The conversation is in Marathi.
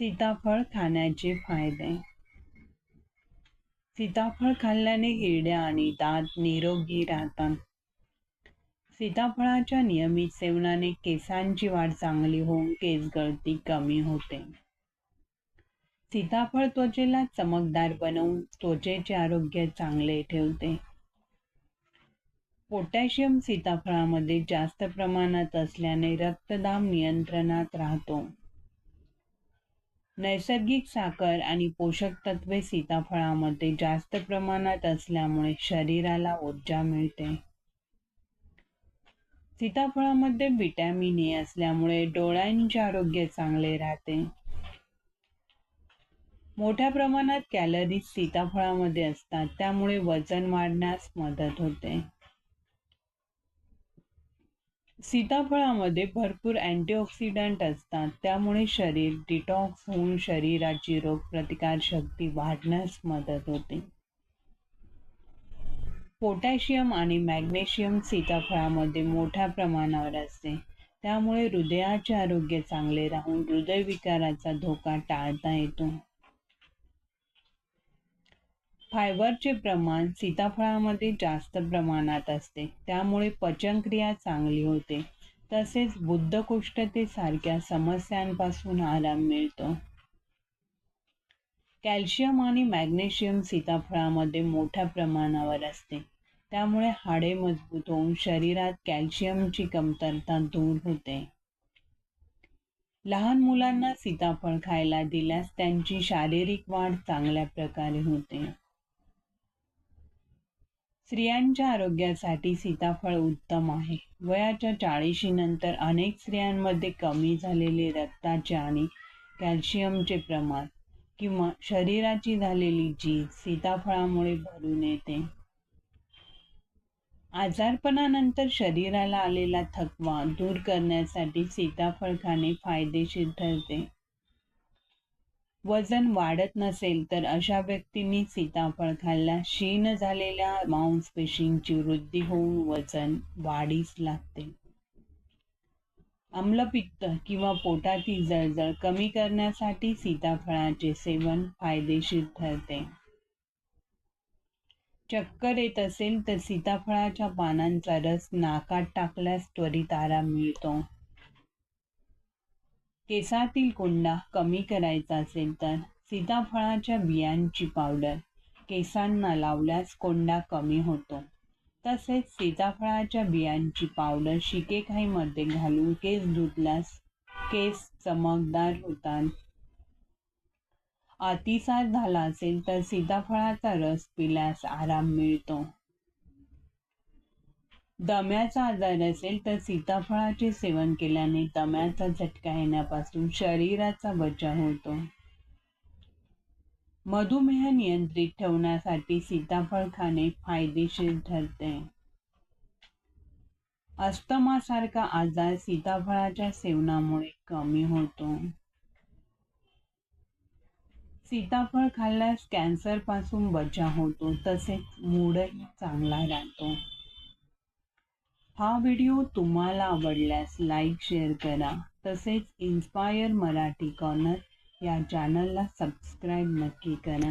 सीताफळ खाण्याचे फायदे. सीताफळ खाल्ल्याने हिरड्या आणि दात निरोगी राहतात. सीताफळाच्या नियमित सेवनाने केसांची वाढ चांगली होऊन केस गळती कमी होते. सीताफळ त्वचेला चमकदार बनवून त्वचेचे आरोग्य चांगले ठेवते. पोटॅशियम सीताफळामध्ये जास्त प्रमाणात असल्याने रक्तदाब नियंत्रणात राहतो. नैसर्गिक साखर आणि पोषक तत्वे सीताफळामध्ये जास्त प्रमाणात असल्यामुळे शरीराला ऊर्जा मिळते. सीताफळामध्ये विटॅमिन ए असल्यामुळे डोळ्यांचे आरोग्य चांगले राहते. मोठ्या प्रमाणात कॅलरीज सीताफळामध्ये असतात त्यामुळे वजन वाढण्यास मदत होते. सीताफळामध्ये भरपूर अँटीऑक्सिडंट असतात. त्यामुळे शरीर डिटॉक्स होऊन शरीराची रोगप्रतिकारशक्ती वाढण्यास मदत होते. पोटॅशियम आणि मॅग्नेशियम सीताफळामध्ये मोठ्या प्रमाणावर असते. त्यामुळे हृदयाचे आरोग्य चांगले राहून हृदयविकाराचा धोका टाळता येतो. फायबरचे प्रमाण सीताफळामध्ये जास्त प्रमाणात असते. त्यामुळे पचनक्रिया चांगली होते. तसेच बुद्धकुष्ठतेसारख्या समस्यांपासून आराम मिळतो. कॅल्शियम आणि मॅग्नेशियम सीताफळामध्ये मोठ्या प्रमाणावर असते. त्यामुळे हाडे मजबूत होऊन शरीरात कॅल्शियमची कमतरता दूर होते. लहान मुलांना सीताफळ खायला दिल्यास त्यांची शारीरिक वाढ चांगल्या प्रकारे होते. स्त्रियांच्या आरोग्यासाठी सीताफळ उत्तम आहे. वयाच्या चाळीशी नंतर अनेक स्त्रियांमध्ये कमी झालेले रक्ताचे आणि कॅल्शियमचे प्रमाण किंवा शरीराची झालेली जी सीताफळामुळे भरून येते. आजारपणानंतर शरीराला आलेला थकवा दूर करण्यासाठी सीताफळ खाणे फायदेशीर ठरते. वजन वाढत नसेल तर अशा व्यक्तींनी सीताफळ खाल्ल्यास क्षीण झालेल्या मांसपेशींची वृद्धी होऊन वजन वाढीस लागते. आम्लपित्त किंवा पोटातील जळजळ कमी करण्यासाठी सीताफळाचे सेवन फायदेशीर ठरते. चक्कर येत असेल तर सीताफळाच्या पानांचा रस नाकात टाकल्यास त्वरित आराम मिळतो. केसातील कोंडा कमी करायचा असेल तर सीताफळाच्या बियांची पावडर केसांना लावल्यास कोंडा कमी होतो. तसेच सीताफळाच्या बियांची पावडर शिकेखाईमध्ये घालून केस धुतल्यास केस चमकदार होतात. अतिसार झाला असेल तर सीताफळाचा रस पिल्यास आराम मिळतो. दम्याचा आजार असेल तर सीताफळाचे सेवन केल्याने दम्याचा झटका येण्यापासून शरीराचा बचाव होतो. मधुमेह नियंत्रित ठेवण्यासाठी सीताफळ खाणे फायदेशीर ठरते. अस्तमासारखा आजार सीताफळाच्या सेवनामुळे कमी होतो. सीताफळ खाल्ल्यास कॅन्सरपासून बचाव होतो तसेच मूडही चांगला राहतो. हा व्हिडिओ तुम्हाला आवडल्यास लाईक शेअर करा. तसेच इन्स्पायर मराठी कॉर्नर या चॅनलला सबस्क्राईब नक्की करा.